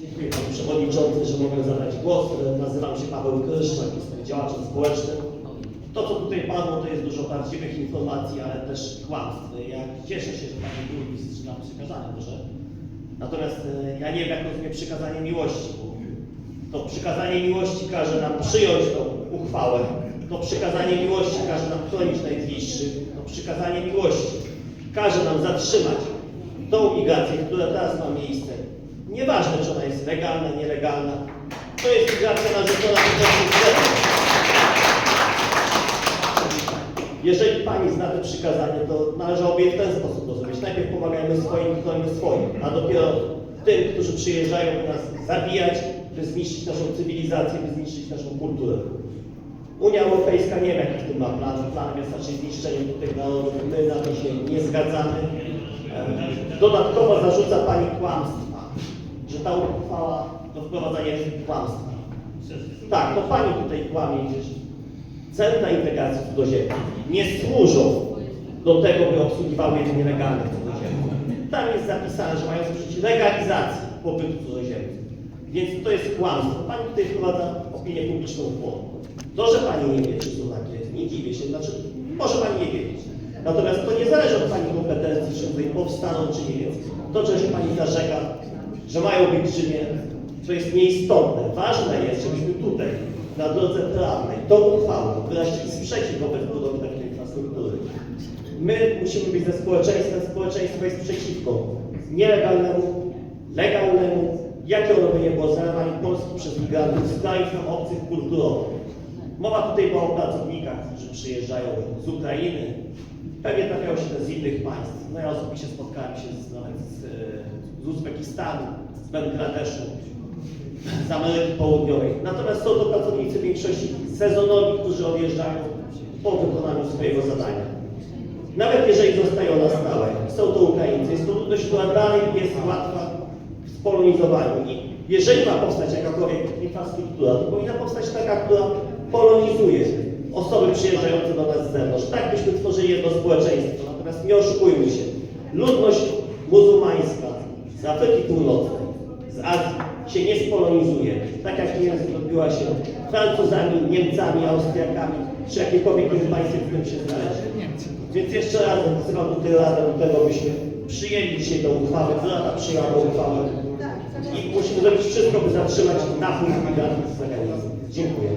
Dziękuję Panie Przewodniczący, że mogę zabrać głos. Nazywam się Paweł Kryszczak, jestem działaczem społecznym. To, co tutaj padło, to jest dużo prawdziwych informacji, ale też kłamstw. Ja cieszę się, że Pani Burmistrz nam przekazanie może. Natomiast e, ja nie wiem, jak rozumie przykazanie miłości. bo To przykazanie miłości każe nam przyjąć tą uchwałę. To przykazanie miłości każe nam chronić najbliższych. To przykazanie miłości każe nam zatrzymać tą migrację, która teraz ma miejsce. Nieważne, czy ona jest legalna, nielegalna. To jest migracja zewnątrz. Jeżeli Pani zna te przykazanie, to należałoby je w ten sposób rozumieć. Najpierw pomagajmy swoim, chronimy swoim, a dopiero tym, którzy przyjeżdżają, by nas zabijać, by zniszczyć naszą cywilizację, by zniszczyć naszą kulturę. Unia Europejska nie wiem, jaki w tym ma plan. Planem jest raczej zniszczenie tych narodów. My na to się nie zgadzamy. E, Dodatkowo zarzuca Pani kłamstwa, że ta uchwała to wprowadzanie kłamstwa. Tak, to Pani tutaj kłamie, gdzieś. Centra integracji cudzoziemców nie służą do tego, by obsługiwały jedynie legalnych cudzoziemców. Tam jest zapisane, że mają służyć legalizacji pobytu cudzoziemców. Więc to jest kłamstwo. Pani tutaj wprowadza opinię publiczną w błąd. To, że Pani nie wie, czy są takie, nie dziwię się, znaczy może Pani nie wiedzieć. Natomiast to nie zależy od Pani kompetencji, czy tutaj powstaną, czy nie więc. To, że się Pani zarzeka, że mają być, czy nie, to jest nieistotne. Ważne jest, żebyśmy tutaj, na drodze prawnej, tą uchwałą wyrazili sprzeciw wobec budowy takiej infrastruktury. My musimy być ze społeczeństwem, społeczeństwo jest przeciwko nielegalnemu, legalnemu, jakie ono by nie było, zalewaniu Polski przez migrantów z krajów obcych kulturowo. Mowa tutaj była o pracownikach, którzy przyjeżdżają z Ukrainy, pewnie trafiają się też z innych państw. No ja osobiście spotkałem się z, nawet z, e, z Uzbekistanu, z Bangladeszu, z Ameryki Południowej. Natomiast są to pracownicy w większości sezonowi, którzy odjeżdżają po wykonaniu swojego zadania. Nawet jeżeli zostają na stałe, są to Ukraińcy, jest to ludność, która dalej jest łatwa w spolonizowaniu. I jeżeli ma powstać jakakolwiek infrastruktura, to powinna powstać taka, która polonizuje osoby przyjeżdżające do nas z zewnątrz. Tak byśmy tworzyli jedno społeczeństwo. Natomiast nie oszukujmy się. Ludność muzułmańska z Afryki Północnej, z Azji się nie spolonizuje. Tak jak nie zrobiła się Francuzami, Niemcami, Austriakami, czy jakiekolwiek państwem, w którym się znaleźli. Więc jeszcze raz wzywam tutaj Radę do tego, byśmy przyjęli dzisiaj tę uchwałę, Rada przyjęła tę uchwałę i musimy zrobić wszystko, by zatrzymać napływ migrantów z zagranicy. Dziękuję.